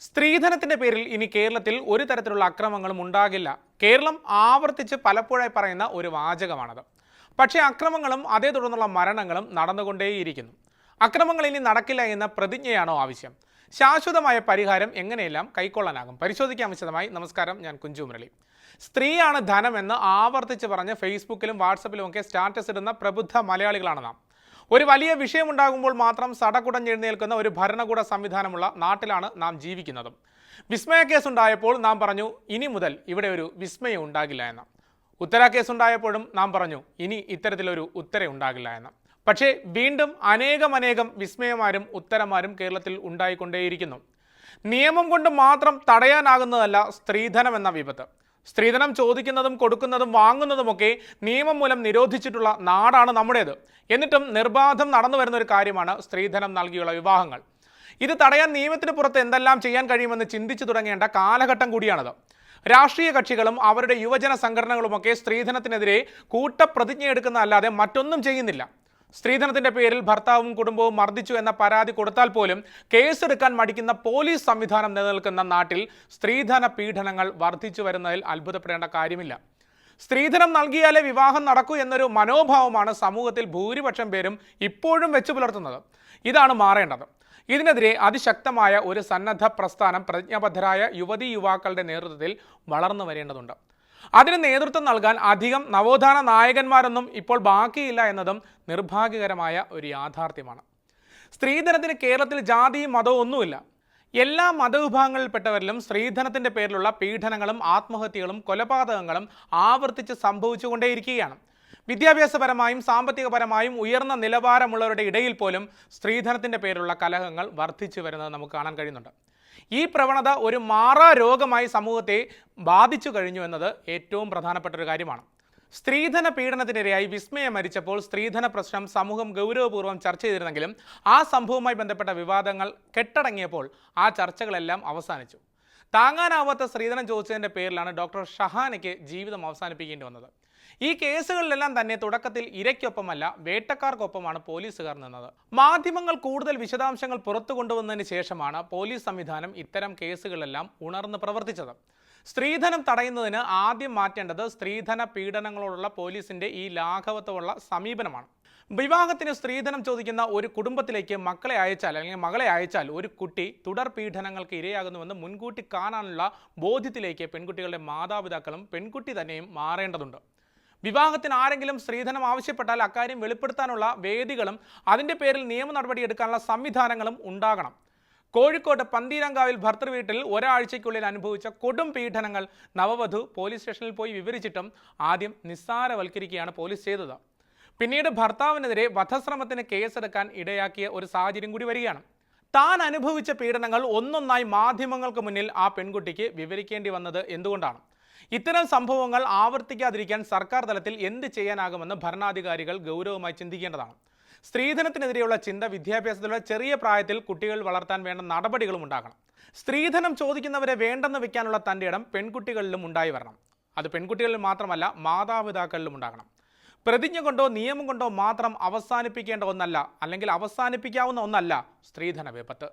സ്ത്രീധനത്തിന്റെ പേരിൽ ഇനി കേരളത്തിൽ ഒരു തരത്തിലുള്ള അക്രമങ്ങളും ഉണ്ടാകില്ല. കേരളം ആവർത്തിച്ച് പലപ്പോഴായി പറയുന്ന ഒരു വാചകമാണത്. പക്ഷേ അക്രമങ്ങളും അതേ തുടർന്നുള്ള മരണങ്ങളും നടന്നുകൊണ്ടേയിരിക്കുന്നു. അക്രമങ്ങൾ ഇനി നടക്കില്ല എന്ന പ്രതിജ്ഞയാണോ ആവശ്യം? ശാശ്വതമായ പരിഹാരം എങ്ങനെയെല്ലാം കൈക്കൊള്ളാനാകും? പരിശോധിക്കാൻ വിശദമായി. നമസ്കാരം ഞാൻ കുഞ്ചു മുരളി. സ്ത്രീയാണ് ധനമെന്ന് ആവർത്തിച്ച് പറഞ്ഞ് ഫേസ്ബുക്കിലും വാട്സപ്പിലും ഒക്കെ സ്റ്റാറ്റസ് ഇടുന്ന പ്രബുദ്ധ മലയാളികളാണ് നാം. ഒരു വലിയ വിഷയമുണ്ടാകുമ്പോൾ മാത്രം സടകുടഞ്ഞെഴുന്നേൽക്കുന്ന ഒരു ഭരണകൂട സംവിധാനമുള്ള നാട്ടിലാണ് നാം ജീവിക്കുന്നത്. വിസ്മയ കേസ് ഉണ്ടായപ്പോൾ നാം പറഞ്ഞു ഇനി മുതൽ ഇവിടെ ഒരു വിസ്മയം ഉണ്ടാകില്ല എന്ന്. ഉത്തര കേസ് ഉണ്ടായപ്പോഴും നാം പറഞ്ഞു ഇനി ഇത്തരത്തിലൊരു ഉത്തര ഉണ്ടാകില്ല എന്ന്. പക്ഷേ വീണ്ടും അനേകം അനേകം വിസ്മയമാരും ഉത്തരമാരും കേരളത്തിൽ ഉണ്ടായിക്കൊണ്ടേയിരിക്കുന്നു. നിയമം കൊണ്ട് മാത്രം തടയാനാകുന്നതല്ല സ്ത്രീധനം എന്ന വിപത്ത്. സ്ത്രീധനം ചോദിക്കുന്നതും കൊടുക്കുന്നതും വാങ്ങുന്നതുമൊക്കെ നിയമം മൂലം നിരോധിച്ചിട്ടുള്ള നാടാണ് നമ്മുടേത്. എന്നിട്ടും നിർബാധം നടന്നു വരുന്ന ഒരു കാര്യമാണ് സ്ത്രീധനം നൽകിയുള്ള വിവാഹങ്ങൾ. ഇത് തടയാൻ നിയമത്തിന് പുറത്ത് എന്തെല്ലാം ചെയ്യാൻ കഴിയുമെന്ന് ചിന്തിച്ചു തുടങ്ങേണ്ട കാലഘട്ടം കൂടിയാണത്. രാഷ്ട്രീയ കക്ഷികളും അവരുടെ യുവജന സംഘടനകളുമൊക്കെ സ്ത്രീധനത്തിനെതിരെ കൂട്ടപ്രതിജ്ഞ എടുക്കുന്നതല്ലാതെ മറ്റൊന്നും ചെയ്യുന്നില്ല. സ്ത്രീധനത്തിന്റെ പേരിൽ ഭർത്താവും കുടുംബവും മർദ്ദിച്ചു എന്ന പരാതി കൊടുത്താൽ പോലും കേസെടുക്കാൻ മടിക്കുന്ന പോലീസ് സംവിധാനം നിലനിൽക്കുന്ന നാട്ടിൽ സ്ത്രീധന പീഡനങ്ങൾ വർദ്ധിച്ചു വരുന്നതിൽ അത്ഭുതപ്പെടേണ്ട കാര്യമില്ല. സ്ത്രീധനം നൽകിയാലേ വിവാഹം നടക്കൂ എന്നൊരു മനോഭാവമാണ് സമൂഹത്തിൽ ഭൂരിപക്ഷം പേരും ഇപ്പോഴും വെച്ചു പുലർത്തുന്നത്. ഇതാണ് മാറേണ്ടത്. ഇതിനെതിരെ അതിശക്തമായ ഒരു സന്നദ്ധ പ്രസ്ഥാനം പ്രതിജ്ഞാബദ്ധരായ യുവതി യുവാക്കളുടെ നേതൃത്വത്തിൽ വളർന്നു വരേണ്ടതുണ്ട്. അതിന് നേതൃത്വം നൽകാൻ അധികം നവോത്ഥാന നായകന്മാരൊന്നും ഇപ്പോൾ ബാക്കിയില്ല എന്നതും നിർഭാഗ്യകരമായ ഒരു യാഥാർത്ഥ്യമാണ്. സ്ത്രീധനത്തിന് കേരളത്തിൽ ജാതിയും മതവും ഒന്നുമില്ല. എല്ലാ മതവിഭാഗങ്ങളിൽപ്പെട്ടവരിലും സ്ത്രീധനത്തിന്റെ പേരിലുള്ള പീഡനങ്ങളും ആത്മഹത്യകളും കൊലപാതകങ്ങളും ആവർത്തിച്ച് സംഭവിച്ചുകൊണ്ടേയിരിക്കുകയാണ്. വിദ്യാഭ്യാസപരമായും സാമ്പത്തികപരമായും ഉയർന്ന നിലവാരമുള്ളവരുടെ ഇടയിൽ പോലും സ്ത്രീധനത്തിന്റെ പേരിലുള്ള കലഹങ്ങൾ വർദ്ധിച്ചു വരുന്നത് നമുക്ക് കാണാൻ കഴിയുന്നുണ്ട്. ഈ പ്രവണത ഒരു മാറാ രോഗമായി സമൂഹത്തെ ബാധിച്ചു കഴിഞ്ഞു എന്നത് ഏറ്റവും പ്രധാനപ്പെട്ട ഒരു കാര്യമാണ്. സ്ത്രീധന പീഡനത്തിനിരയായി വിസ്മയ മരിച്ചപ്പോൾ സ്ത്രീധന പ്രശ്നം സമൂഹം ഗൗരവപൂർവം ചർച്ച ചെയ്തിരുന്നെങ്കിലും ആ സംഭവവുമായി ബന്ധപ്പെട്ട വിവാദങ്ങൾ കെട്ടടങ്ങിയപ്പോൾ ആ ചർച്ചകളെല്ലാം അവസാനിച്ചു. താങ്ങാനാവാത്ത സ്ത്രീധനം ചോദിച്ചതിന്റെ പേരിലാണ് ഡോക്ടർ ഷഹാനയ്ക്ക് ജീവിതം അവസാനിപ്പിക്കേണ്ടി വന്നത്. ഈ കേസുകളിലെല്ലാം തന്നെ തുടക്കത്തിൽ ഇരയ്ക്കൊപ്പമല്ല വേട്ടക്കാർക്കൊപ്പമാണ് പോലീസുകാർ നിന്നത്. മാധ്യമങ്ങൾ കൂടുതൽ വിശദാംശങ്ങൾ പുറത്തു കൊണ്ടുവന്നതിന് ശേഷമാണ് പോലീസ് സംവിധാനം ഇത്തരം കേസുകളെല്ലാം ഉണർന്ന് പ്രവർത്തിച്ചത്. സ്ത്രീധനം തടയുന്നതിന് ആദ്യം മാറ്റേണ്ടത് സ്ത്രീധന പീഡനങ്ങളോടുള്ള പോലീസിന്റെ ഈ ലാഘവത്വമുള്ള സമീപനമാണ്. വിവാഹത്തിന് സ്ത്രീധനം ചോദിക്കുന്ന ഒരു കുടുംബത്തിലേക്ക് മക്കളെ അയച്ചാൽ അല്ലെങ്കിൽ മകളെ അയച്ചാൽ ഒരു കുട്ടി തുടർ പീഡനങ്ങൾക്ക് ഇരയാകുന്നുവെന്ന് മുൻകൂട്ടി കാണാനുള്ള ബോധ്യത്തിലേക്ക് പെൺകുട്ടികളുടെ മാതാപിതാക്കളും പെൺകുട്ടി തന്നെയും മാറേണ്ടതുണ്ട്. വിവാഹത്തിന് ആരെങ്കിലും സ്ത്രീധനം ആവശ്യപ്പെട്ടാൽ അക്കാര്യം വെളിപ്പെടുത്താനുള്ള വേദികളും അതിന്റെ പേരിൽ നിയമ നടപടി എടുക്കാനുള്ള സംവിധാനങ്ങളും ഉണ്ടാകണം. കോഴിക്കോട് പന്തീരങ്കാവിൽ ഭർത്തൃവീട്ടിൽ ഒരാഴ്ചയ്ക്കുള്ളിൽ അനുഭവിച്ച കൊടും പീഡനങ്ങൾ നവവധു പോലീസ് സ്റ്റേഷനിൽ പോയി വിവരിച്ചിട്ടും ആദ്യം നിസ്സാരവൽക്കരിക്കുകയാണ് പോലീസ് ചെയ്തത്. പിന്നീട് ഭർത്താവിനെതിരെ വധശ്രമത്തിന് കേസെടുക്കാൻ ഇടയാക്കിയ ഒരു സാഹചര്യം കൂടി വരികയാണ്. താൻ അനുഭവിച്ച പീഡനങ്ങൾ ഒന്നൊന്നായി മാധ്യമങ്ങൾക്ക് മുന്നിൽ ആ പെൺകുട്ടിക്ക് വിവരിക്കേണ്ടി വന്നത് എന്തുകൊണ്ടാണ്? ഇത്തരം സംഭവങ്ങൾ ആവർത്തിക്കാതിരിക്കാൻ സർക്കാർ തലത്തിൽ എന്ത് ചെയ്യാനാകുമെന്ന് ഭരണാധികാരികൾ ഗൗരവമായി ചിന്തിക്കേണ്ടതാണ്. സ്ത്രീധനത്തിനെതിരെയുള്ള ചിന്ത വിദ്യാഭ്യാസത്തിലുള്ള ചെറിയ പ്രായത്തിൽ കുട്ടികൾ വളർത്താൻ വേണ്ട നടപടികളും ഉണ്ടാകണം. സ്ത്രീധനം ചോദിക്കുന്നവരെ വേണ്ടെന്ന് വെക്കാനുള്ള തന്റെ ഇടം പെൺകുട്ടികളിലും ഉണ്ടായി വരണം. അത് പെൺകുട്ടികളിൽ മാത്രമല്ല മാതാപിതാക്കളിലും ഉണ്ടാകണം. പ്രതിജ്ഞ കൊണ്ടോ നിയമം കൊണ്ടോ മാത്രം അവസാനിപ്പിക്കേണ്ട ഒന്നല്ല അല്ലെങ്കിൽ അവസാനിപ്പിക്കാവുന്ന ഒന്നല്ല സ്ത്രീധന വിപത്ത്.